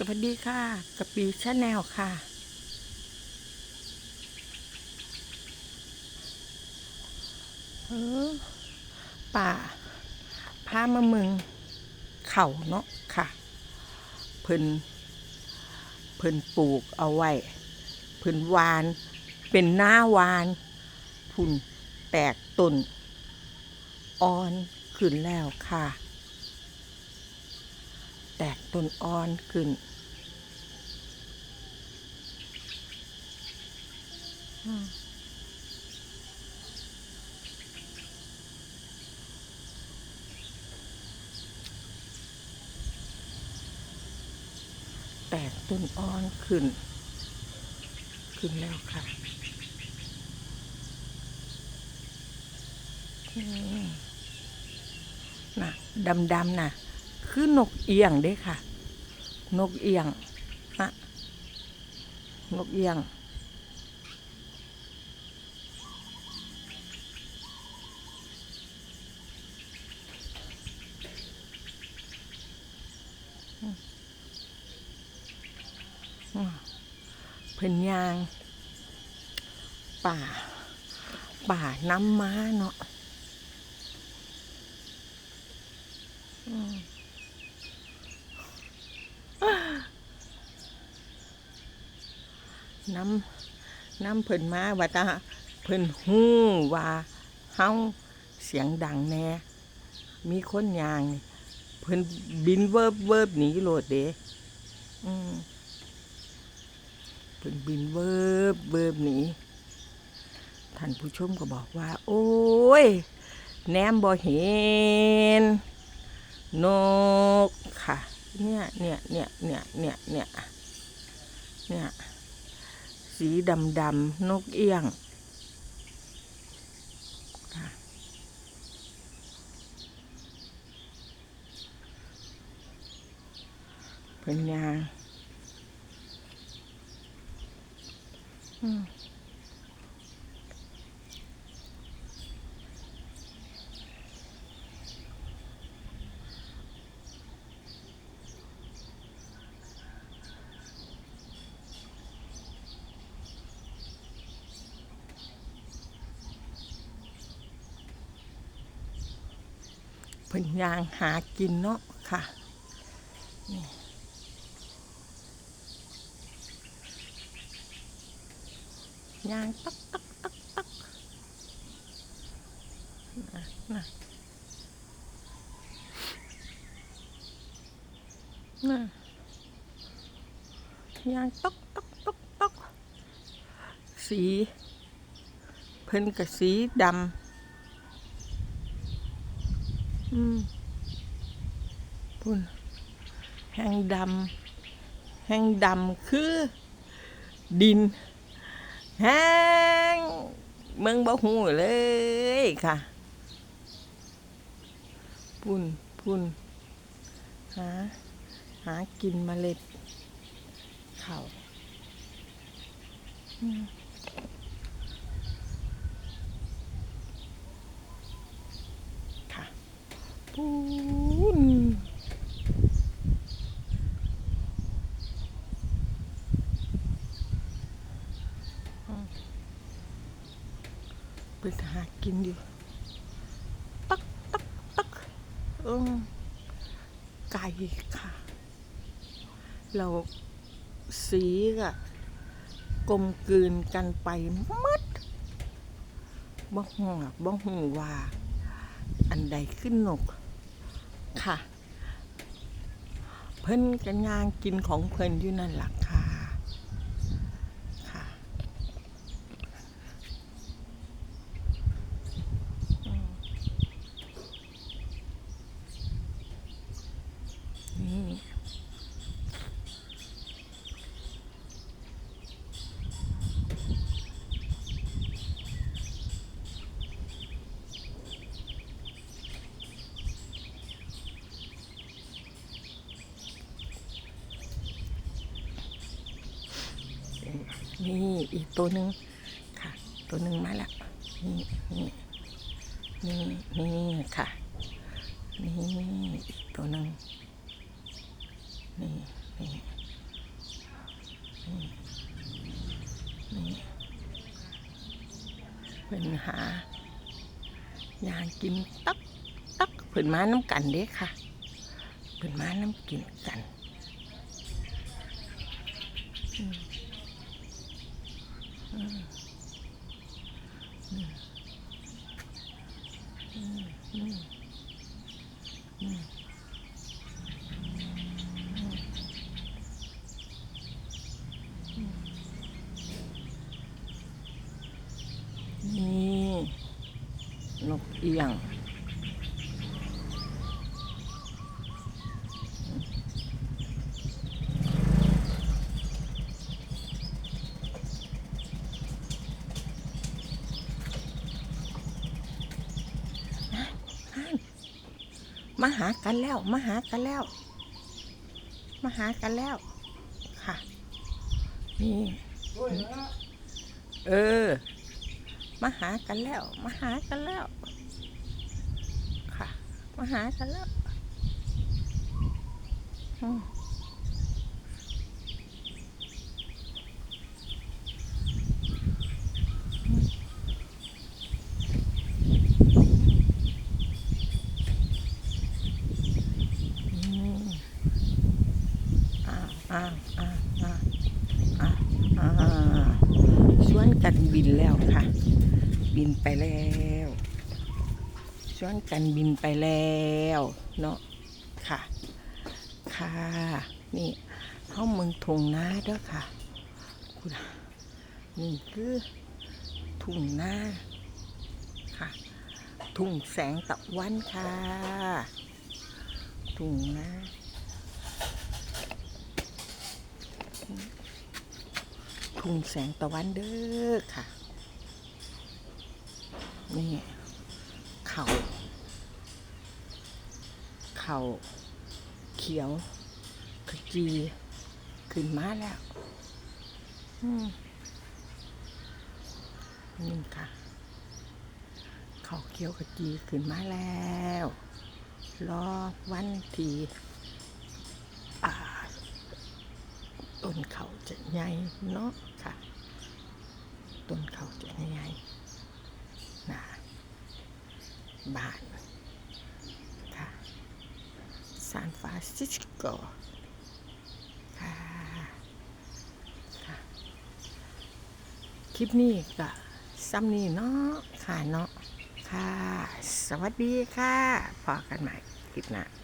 สวัสดีค่ะกะปีชาแนลค่ะ เออป่าพามาเมืองเข่าเนาะค่ะ เพิ่น เพิ่นปลูกเอาไว้ เพิ่นวาน เป็นหน้าวาน พุ่นแตกต้นอ่อนขึ้นแล้วค่ะ แตกต้นอ่อนขึ้นแตกต้นอ่อนขึ้น ขึ้นแล้วค่ะอืมน่ะดำๆน่ะ คือนกเอียงเด้ค่ะ นกเอียงนะนกเอียง เพิ่นยาง ป่า ป่าน้ำม้าเนาะ อืม น้ำน้ำเพิ่นมาว่าตาเพิ่นฮู้ว่าเฮาเสียงดังแน่มีคนยางเพิ่นบินเวิบเวิบหนีโลดเด้เพิ่นบินเวิบเวิบหนีท่านผู้ชมก็บอกว่า โอ้ยแนมบ่เห็นนกค่ะ เนี่ยเนี่ยเนี่ยเนี่ยเนี่ยเนี่ยเนี่ย สีดำดำนกเอี้ยง เพิ่นยางอืม เพิ่นยางหากินเนาะค่ะนี่ยางตักตักตักตักน่ะน่ะน่ะยางตักตักตักตักสี เพิ่นกับสีดำ อืมพุ่นแห้งดำแห้งดำคือ ดิน แห้งมึงบ่หูเลยค่ะ พุ่นพุ่นหาหากินเมล็ดข้าวอืมค่ะ ปูนไปหากินอยู่ตักตักตักเออไก่ค่ะ เราสีก็กลมกลืนกันไปมัดบ่หัวบ่หูว่า อันใดขึ้นนก ค่ะ เพิ่นกันยางกินของเพิ่นอยู่นั่นหลักค่ะอืมนี่ นี่อีกตัวหนึ่งค่ะ ตัวหนึ่งมาแล้วนี่นี่นี่นี่ค่ะ นี่อีกตัวหนึ่งนี่นี่อืมนี่เพิ่นหายางกินตักตักเพิ่นมาน้ำกันเด้ค่ะเพิ่นมาน้ำกินกันอืมอืมอืมอืมอืมอืม นี่นกเอียง มาหากันแล้ว มาหากันแล้ว มาหากันแล้ว ค่ะ นี่ เออ มาหากันแล้ว มาหากันแล้ว ค่ะ มาหากันแล้ว อืมอืมอ้าวอ้าวอ้าวอ้าวอ้าวอ้าวชวนกั นบินแล้วค่ะ บินไปแล้วชวนกันบินไปแล้วเนาะค่ะ ค่ะ นี่เข้าเมืองทงนาเด้อค่ะคุณนี่คือทุ่งนาค่ะ ทุ่งแสงตะวันค่ะ ทุ่งนาทุ่งแสงตะวันเด้อค่ะ นี่เขาเขาเขียวขจีขึ้นมาแล้วอืมนี่ค่ะ เขาเขียวขจีขึ้นมาแล้วรอวันที่อ่าต้นเขาจะใหญ่เนาะค่ะ ต้นเขาจะใหญ่ นะบานค่ะซานฟรานซิสโกค่ะค่ะคลิปนี้ก็ซ้ำนี้เนาะค่ะเนาะค่ะ สวัสดีค่ะพอกันใหม่คลิปหน้า